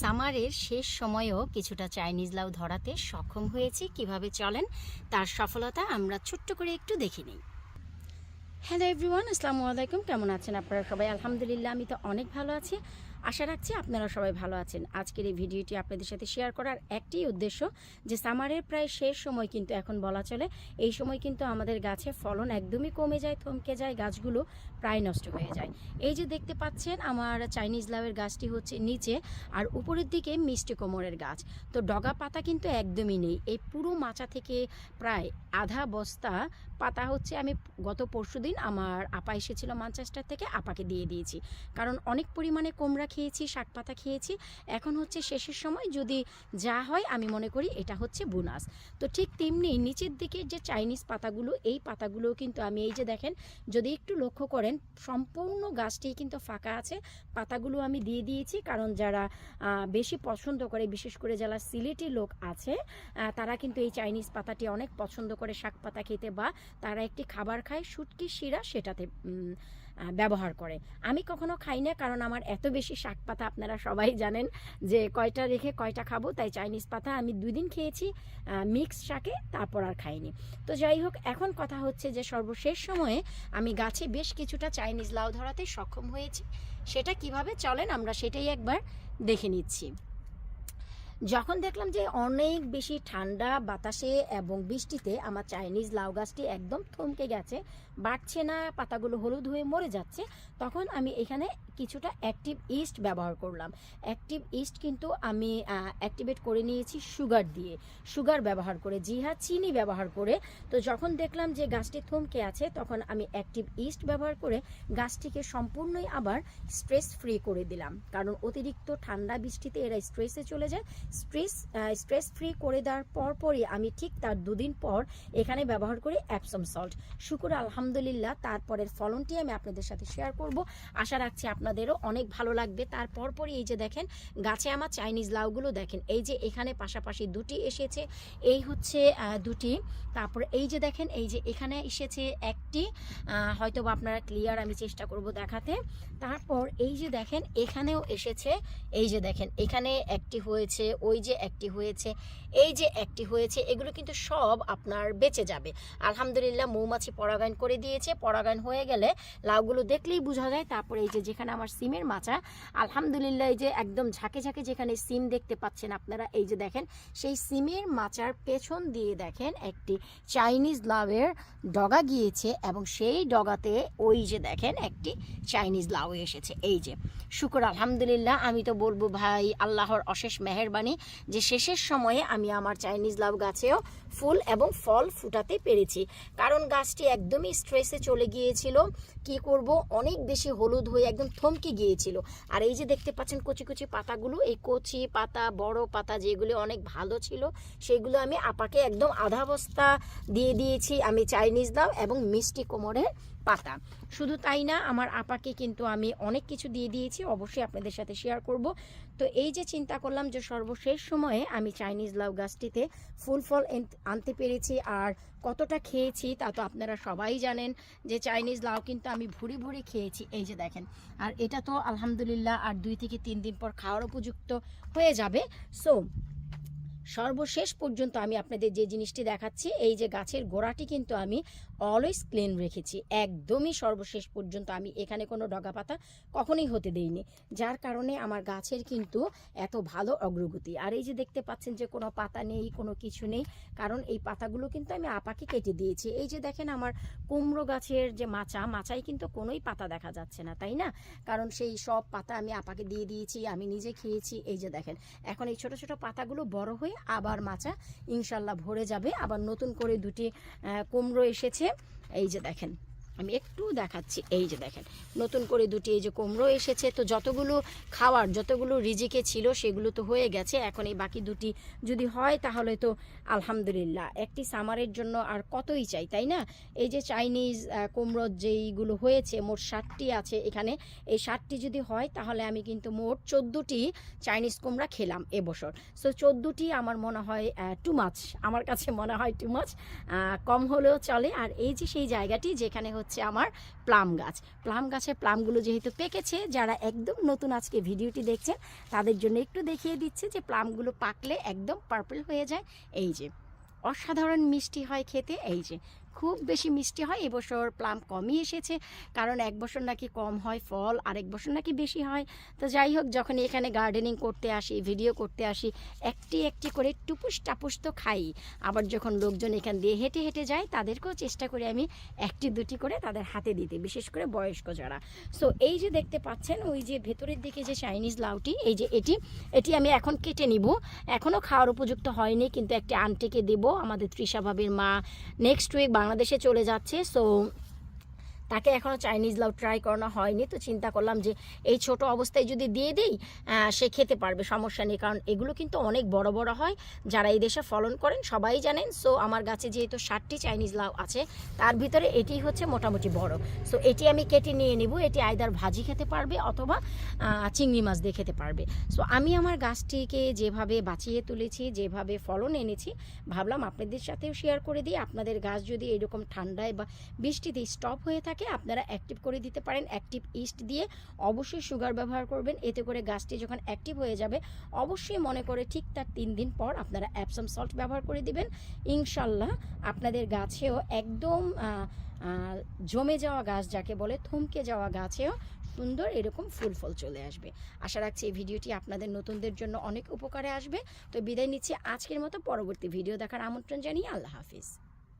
সামারের শেষ সময়েও কিছুটা চাইনিজ লাউ ধরাতে সক্ষম হয়েছি কীভাবে চলেন, তার সফলতা আমরা ছোট্ট করে একটু দেখে নিই। হ্যালো এভরিওয়ান আসসালামু আলাইকুম, কেমন আছেন আপনারা সবাই? আলহামদুলিল্লাহ, আমি তো অনেক ভালো আছি। আশা রাখছি আপনারা সবাই ভালো আছেন। আজকের এই ভিডিওটি আপনাদের সাথে শেয়ার করার একটি উদ্দেশ্য যে সামারের প্রায় শেষ সময় কিন্তু এখন বলা চলে। এই সময় কিন্তু আমাদের গাছে ফলন একদমই কমে যায়, থমকে যায়, গাছগুলো প্রায় নষ্ট হয়ে যায়। এই যে দেখতে পাচ্ছেন, আমার চাইনিজ লাউয়ের গাছটি হচ্ছে নিচে আর উপরের দিকে মিষ্টি কোমরের গাছ। তো ডগা পাতা কিন্তু একদমই নেই। এই পুরো মাচা থেকে প্রায় আধা বস্তা পাতা হচ্ছে আমি গত পরশুদিন আমার আপা এসেছিল ম্যানচেস্টার থেকে, আপাকে দিয়ে দিয়েছি। কারণ অনেক পরিমাণে কোমড়া খেয়েছি, শাক পাতা খেয়েছি। এখন হচ্ছে শেষের সময়, যদি যা হয়, আমি মনে করি এটা হচ্ছে বোনাস। তো ঠিক তেমনি নিচের দিকের যে চাইনিজ পাতাগুলো, এই পাতাগুলোও কিন্তু আমি, এই যে দেখেন, যদি একটু লক্ষ্য করেন, সম্পূর্ণ গাছটি কিন্তু ফাঁকা আছে। পাতাগুলো আমি দিয়ে দিয়েছি, কারণ যারা বেশি পছন্দ করে, বিশেষ করে যারা সিলেটি লোক আছে তারা কিন্তু এই চাইনিজ পাতাটি অনেক পছন্দ করে শাক পাতা খেতে বা তারা একটি খাবার খায়, শুটকি শিরা সেটাতে ব্যবহার করে। আমি কখনো খাই না, কারণ আমার এত বেশি শাক পাতা আপনারা সবাই জানেন যে কয়টা রেখে কয়টা খাব, তাই চাইনিজ পাতা আমি দুই দিন খেয়েছি মিক্স শাকে, তারপর আর খাইনি। তো যাই হোক, এখন কথা হচ্ছে যে সর্বশেষ সময়ে আমি গাছে বেশ কিছুটা চাইনিজ লাউ ধরাতে সক্ষম হয়েছি। সেটা কীভাবে চলেন আমরা সেটাই একবার দেখে নিচ্ছি। যখন দেখলাম যে অনেক বেশি ঠান্ডা বাতাসে এবং বৃষ্টিতে আমার চাইনিজ লাউ গাছটি একদম থমকে গেছে, বাড়ছে না, পাতাগুলো হলুদ হয়ে মরে যাচ্ছে, তখন আমি এখানে কিছুটা অ্যাক্টিভ ইস্ট ব্যবহার করলাম। অ্যাক্টিভ ইস্ট কিন্তু আমি অ্যাক্টিভেট করে নিয়েছি সুগার দিয়ে। সুগার ব্যবহার করে জি হ্যাঁ চিনি ব্যবহার করে। তো যখন দেখলাম যে গাছটি থমকে আছে, তখন আমি অ্যাক্টিভ ইস্ট ব্যবহার করে গাছটিকে সম্পূর্ণই আবার স্ট্রেস ফ্রি করে দিলাম। কারণ অতিরিক্ত ঠান্ডা বৃষ্টিতে এরা স্ট্রেসে চলে যায় স্ট্রেস স্ট্রেস ফ্রি করে দেওয়ার পর পরই আমি ঠিক তার দুদিন পর এখানে ব্যবহার করি অ্যাপসম সল্ট শুকুর, আলহামদুলিল্লাহ, তারপরের ফলনটি আমি আপনাদের সাথে শেয়ার করব। আশা রাখছি আপনাদেরও অনেক ভালো লাগবে। তারপর পরই এই যে দেখেন, গাছে আমার চাইনিজ লাউগুলো দেখেন, এই যে এখানে পাশাপাশি দুটি এসেছে, এই হচ্ছে দুটি। তারপর এই যে দেখেন, এই যে এখানে এসেছে একটি হয়তো আপনারা ক্লিয়ার আমি চেষ্টা করব দেখাতে। তারপর এই যে দেখেন, এখানেও এসেছে, এই যে দেখেন, এখানে একটি হয়েছে ওই যে একটি হয়েছে, এই যে একটি হয়েছে, এগুলো কিন্তু সব আপনার বেঁচে যাবে। আলহামদুলিল্লাহ মৌমাছি পরাগায়ন করে দিয়েছে, পরাগায়ন হয়ে গেলে লাউগুলো দেখলেই বোঝা যায়। তারপরে এই যে যেখানে আমার সিমের মাচা, আলহামদুলিল্লাহ এই যে একদম ঝাঁকে ঝাঁকে যেখানে সিম দেখতে পাচ্ছেন আপনারা, এই যে দেখেন, সেই সিমের মাচার পেছন দিয়ে দেখেন একটি চাইনিজ লাউয়ের ডগা গিয়েছে এবং সেই ডগাতে ওই যে দেখেন একটি চাইনিজ লাউ এসেছে। এই যে, শুকর আলহামদুলিল্লাহ, আমি তো বলব ভাই, আল্লাহর অশেষ মেহেরবানি। যে শেষের সময়ে আমি আমার চাইনিজ লাউ গাছেও ফুল এবং ফল ফুটাতে পেরেছি। কারণ গাছটি একদমই স্ট্রেসে চলে গিয়েছিল। কি করব? অনেক বেশি হলুদ হয়ে একদম থমকে গিয়েছিল। আর এই যে দেখতে পাচ্ছেন কচি কচি পাতাগুলো, এই কচি পাতা, বড় পাতা যেগুলো অনেক ভালো ছিল, সেগুলো আমি আপাকে একদম আধা বস্তা দিয়ে দিয়েছি আমি চাইনিজ লাউ এবং মিষ্টি কোমরের পাতা। শুধু তাই না, আমার আপাকে কিন্তু আমি অনেক কিছু দিয়ে দিয়েছি, অবশ্যই আপনাদের সাথে শেয়ার করব। তো এই যে চিন্তা করলাম যে সর্বশেষ সময়ে আমি চাইনিজ লাউ গাছটিতে ফুল ফল আনতে পেরেছি আর কতটা খেয়েছি তা তো আপনারা সবাই জানেন যে চাইনিজ লাউ কিন্তু আমি ভুরি ভুরি খেয়েছি, এই যে দেখেন। আর এটা তো আলহামদুলিল্লাহ আর দুই থেকে তিন দিন পর খাওয়ার উপযুক্ত হয়ে যাবে। সো সর্বশেষ পর্যন্ত আমি আপনাদের যে জিনিসটি দেখাচ্ছি, এই যে গাছের গোড়াটি কিন্তু আমি অলওয়েজ ক্লিন রেখেছি। একদমই সর্বশেষ পর্যন্ত আমি এখানে কোনো ডগা পাতা কখনোই হতে দেইনি। যার কারণে আমার গাছের কিন্তু এত ভালো অগ্রগতি। আর এই যে দেখতে পাচ্ছেন যে কোনো পাতা নেই, কোনো কিছু নেই, কারণ এই পাতাগুলো কিন্তু আমি আপাকে কেটে দিয়েছি। এই যে দেখেন আমার কুমড়ো গাছের যে মাচা, মাচায় কিন্তু কোনোই পাতা দেখা যাচ্ছে না, তাই না? কারণ সেই সব পাতা আমি আপাকে দিয়ে দিয়েছি, আমি নিজে খেয়েছি, এই যে দেখেন। এখন এই ছোট ছোট পাতাগুলো বড় হয়ে আবার মাচা ইনশাল্লাহ ভরে যাবে। আবার নতুন করে দুটি কুমড়ো এসেছে। এই যে দেখেন। আমি একটু দেখাচ্ছি। এই যে দেখেন নতুন করে দুটি এই যে কুমড়ো এসেছে। তো যতগুলো খাওয়ার যতগুলো রিজিকে ছিল সেগুলো তো হয়ে গেছে। এখন এই বাকি দুটি যদি হয় তাহলে তো আলহামদুলিল্লাহ। একটি সামারের জন্য আর কতই চাই তাই না? এই যে চাইনিজ আহ, কুমড়ো যেইগুলো হয়েছে মোট ষাটটি আছে এখানে। এই ষাটটি যদি হয় তাহলে আমি কিন্তু মোট চোদ্দোটি চাইনিজ কুমড়া খেলাম এবছর। সো চোদ্দোটি আমার মনে হয় টু মাছ আমার কাছে মনে হয় টু মাছ কম হলেও চলে। আর এই যে সেই জায়গাটি যেখানে হচ্ছে হচ্ছে আমার প্লাম গাছ। প্লাম গাছের প্লামগুলো যেহেতু পেকেছে, যারা একদম নতুন আজকে ভিডিওটি দেখছেন, তাদের জন্য একটু দেখিয়ে দিচ্ছে যে প্লামগুলো পাকলে একদম পার্পল হয়ে যায়। এই যে, অসাধারণ মিষ্টি হয় খেতে, এই যে খুব বেশি মিষ্টি হয়। এবছর প্লাম কমই এসেছে, কারণ এক বছর নাকি কম হয়, ফল আরেক বছর নাকি বেশি হয়। তো যাই হোক যখন এখানে গার্ডেনিং করতে আসি ভিডিও করতে আসি, একটি একটি করে টুপুস টাপুস তো খাই। আবার যখন লোকজন এখান দিয়ে হেঁটে হেঁটে যায়, তাদেরকেও চেষ্টা করি আমি একটি দুটি করে তাদের হাতে দিতে, বিশেষ করে বয়স্ক যারা। সো এই যে দেখতে পাচ্ছেন, ওই যে ভেতরের দিকে যে চাইনিজ লাউটি, এই যে এটি এটি আমি এখন কেটে নিব। এখনও খাওয়ার উপযুক্ত হয়নি, কিন্তু একটি আন্টিকে দেব, আমাদের তৃষা ভাবির মা। নেক্সট উইক বাংলাদেশে চলে যাচ্ছে। সো তাকে এখনও চাইনিজ লাউ ট্রাই করানো হয়নি, তো চিন্তা করলাম যে এই ছোট অবস্থায় যদি দিয়ে দিই সে খেতে পারবে, সমস্যা নেই। কারণ এগুলো কিন্তু অনেক বড় বড় হয়, যারা এই দেশে ফলন করেন সবাই জানেন। সো আমার গাছে যেহেতু ষাটটি চাইনিজ লাউ আছে, তার ভিতরে এটি হচ্ছে মোটামুটি বড়। সো এটি আমি কেটে নিয়ে নেব, এটি আয়দার ভাজি খেতে পারবে অথবা চিংড়ি মাছ দিয়ে খেতে পারবে। সো আমি আমার গাছটিকে যেভাবে বাঁচিয়ে তুলেছি, যেভাবে ফলন এনেছি, ভাবলাম আপনাদের সাথেও শেয়ার করে দিই। আপনাদের গাছ যদি এরকম ঠান্ডায় বা বৃষ্টিতে স্টপ হয়ে থাকে আপনারা অ্যাক্টিভ করে দিতে পারেন অ্যাক্টিভ ইস্ট দিয়ে। অবশ্যই সুগার ব্যবহার করবেন, এতে করে গাছটি যখন অ্যাক্টিভ হয়ে যাবে, অবশ্যই মনে করে ঠিক তার তিন দিন পর আপনারা অ্যাপসাম সল্ট ব্যবহার করে দিবেন। ইনশাল্লাহ আপনাদের গাছেও একদম জমে যাওয়া গাছ যাকে বলে থমকে যাওয়া গাছেও সুন্দর এরকম ফুল ফল চলে আসবে। আশা রাখছি এই ভিডিওটি আপনাদের নতুনদের জন্য অনেক উপকারে আসবে। তো বিদায় নিচ্ছি আজকের মতো, পরবর্তী ভিডিও দেখার আমন্ত্রণ জানিয়ে আল্লাহ হাফিজ।